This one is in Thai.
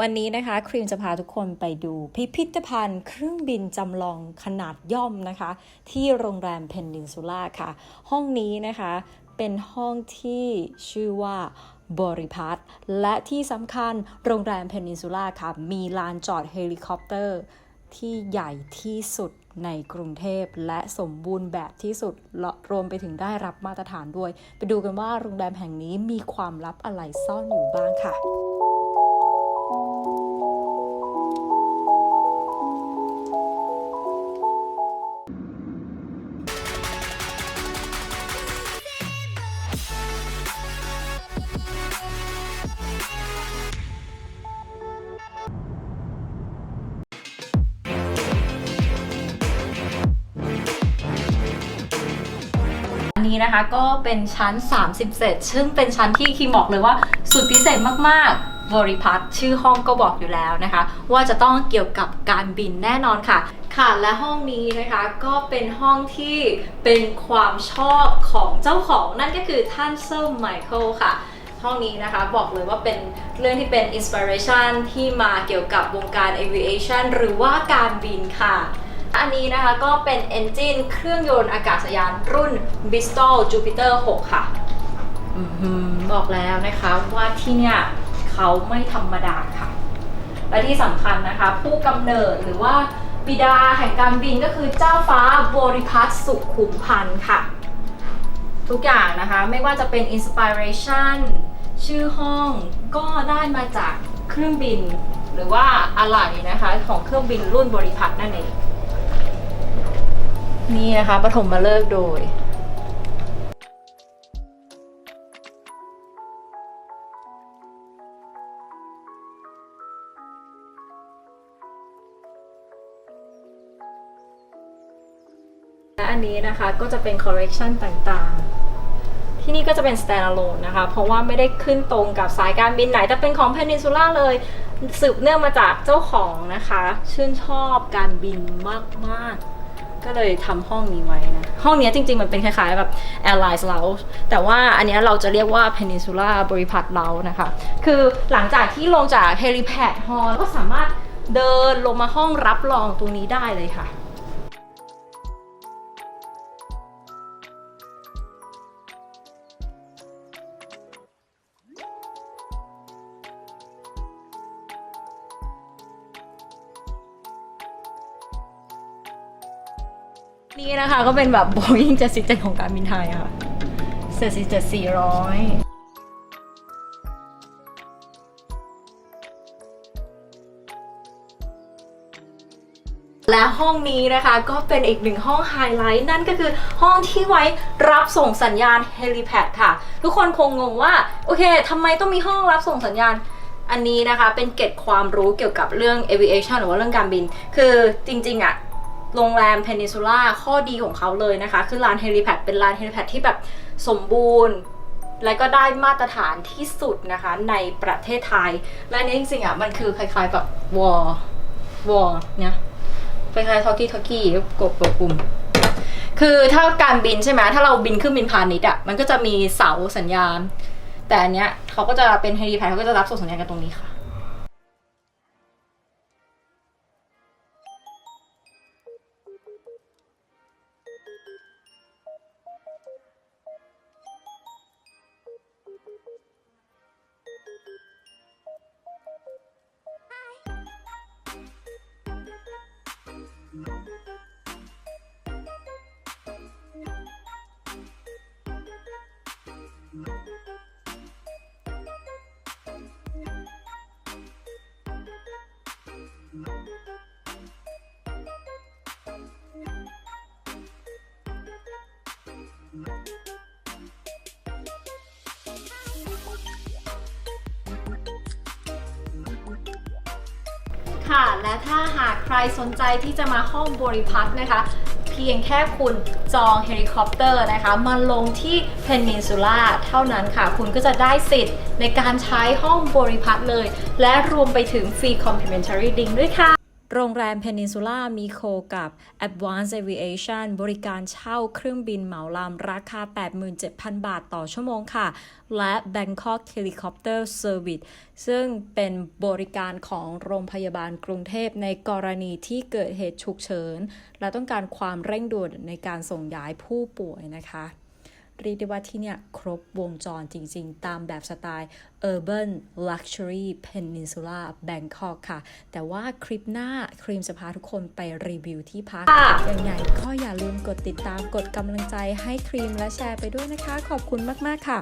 วันนี้นะคะครีมจะพาทุกคนไปดูพิพิธภัณฑ์เครื่องบินจำลองขนาดย่อมนะคะ ที่โรงแรมเพนนินซูล่าค่ะ ห้องนี้นะคะเป็นห้องที่ชื่อว่าบริพัตรและที่สำคัญโรงแรมเพนนินซูล่าค่ะ มีลานจอดเฮลิคอปเตอร์ ที่ใหญ่ที่สุดในกรุงเทพและสมบูรณ์แบบที่สุดรวมไปถึงได้รับมาตรฐานด้วย ไปดูกันว่าโรงแรมแห่งนี้มีความลับอะไรซ่อนอยู่บ้างค่ะ อันนี้นะคะก็เป็นชั้น 37 ซึ่งเป็นชั้นที่คีมบอกเลยว่าสุดพิเศษมากๆบริพัตชื่อห้องก็บอกอยู่แล้วนะคะ ว่าจะต้องเกี่ยวกับการบินแน่นอนค่ะ ค่ะและห้องนี้นะคะก็เป็นห้องที่เป็นความชอบของเจ้าของนั่นก็คือท่านเซอร์ไมเคิลค่ะห้องนี้นะคะบอกเลยว่าเป็นเรื่องที่เป็นอินสปิเรชันที่มาเกี่ยวกับวงการ aviation หรือว่าการบินค่ะ อันนี้นะคะก็เป็น Engine เครื่องยนต์อากาศยานรุ่น Bristol Jupiter 6 ค่ะอบอกแล้วนะคะว่าที่เนี่ยเขาไม่ธรรมดาค่ะ และที่สำคัญนะคะ ผู้กำเนิดหรือว่าบิดาแห่งการบินก็คือเจ้าฟ้าบริพัตรสุขุมพันธ์ค่ะ ทุกอย่างนะคะ ไม่ว่าจะเป็น Inspiration ชื่อห้องก็ได้มาจากเครื่องบิน หรือว่าอะไหล่นะคะของเครื่องบินรุ่นบริพัตรนั่นเอง นี่นะคะปฐมมาเลิกโดย และอันนี้นะคะก็จะเป็น correction ต่างๆ ที่นี่ก็จะเป็น standalone นะคะ เพราะว่าไม่ได้ขึ้นตรงกับสายการบินไหน แต่เป็นของ Peninsula เลยสืบเนื่องมาจากเจ้าของนะคะ ชื่นชอบการบินมาก ๆ ก็เลยทำห้องนี้ไว้นะ ห้องเนี้ยจริง ๆ มันเป็นคล้ายๆแบบ Airlines Lounge แต่ว่าอันเนี้ยเราจะเรียกว่า Peninsula บริพัตร Lounge นะคะ คือหลังจากที่ลงจาก Helipad Hall ก็สามารถเดินลงมาห้องรับรองตรงนี้ได้เลยค่ะ นี่นะคะก็เป็นแบบ Boeing 747ของการบินไทยค่ะ747 400และห้องนี้นะคะก็เป็นอีกหนึ่งห้องไฮไลท์นั่นก็คือห้องที่ไว้รับส่งสัญญาณเฮลิแพดค่ะ ทุกคนคงงงว่า โอเคทำไมต้องมีห้องรับส่งสัญญาณ อันนี้นะคะเป็นเก็ดความรู้เกี่ยวกับเรื่อง aviation หรือว่าเรื่องการบิน คือจริงๆอะ โรงแรมเพนินซูล่าข้อดีของเขาเลยนะคะ คือลานเฮลิแพดเป็นลานเฮลิแพดที่แบบสมบูรณ์ และก็ได้มาตรฐานที่สุดนะคะในประเทศไทย และนี้จริงๆอะมันคือคล้ายๆแบบวอลวอลเนี่ยคล้ายๆทอกี้ทอกี้กดกปุ่มคือถ้าการบินใช่ไหมถ้าเราบินเครื่องบินพาณิชย์อะมันก็จะมีเสาสัญญาณ แต่อันเนี้ยเขาก็จะเป็นเฮลิแพดเขาก็จะรับส่งสัญญาณกันตรงนี้ค่ะ ค่ะ และถ้าหากใครสนใจที่จะมาห้องบริพัตรนะคะ เพียงแค่คุณจองเฮลิคอปเตอร์นะคะมาลงที่เพนนินซูล่าเท่านั้นค่ะ คุณก็จะได้สิทธิ์ในการใช้ห้องบริพัตรเลย และรวมไปถึงฟรีคอมพิเม้นท์รีดิ้งด้วยค่ะ โรงแรม Peninsula มีโคกับ Advanced Aviation บริการเช่าเครื่องบินเหมาลำราคา 87,000 บาทต่อชั่วโมงค่ะ และ Bangkok Helicopter Service ซึ่งเป็นบริการของโรงพยาบาลกรุงเทพในกรณีที่เกิดเหตุฉุกเฉิน และต้องการความเร่งด่วนในการส่งย้ายผู้ป่วยนะคะ เรียกได้ว่าที่เนี่ยครบวงจรจริงๆ ตามแบบสไตล์ Urban Luxury Peninsula Bangkok ค่ะ แต่ว่าคลิปหน้าครีมจะพาทุกคนไปรีวิวที่พักยังไงก็อย่าลืมกดติดตามกดกำลังใจให้ครีมและแชร์ไปด้วยนะคะ ขอบคุณมากๆค่ะ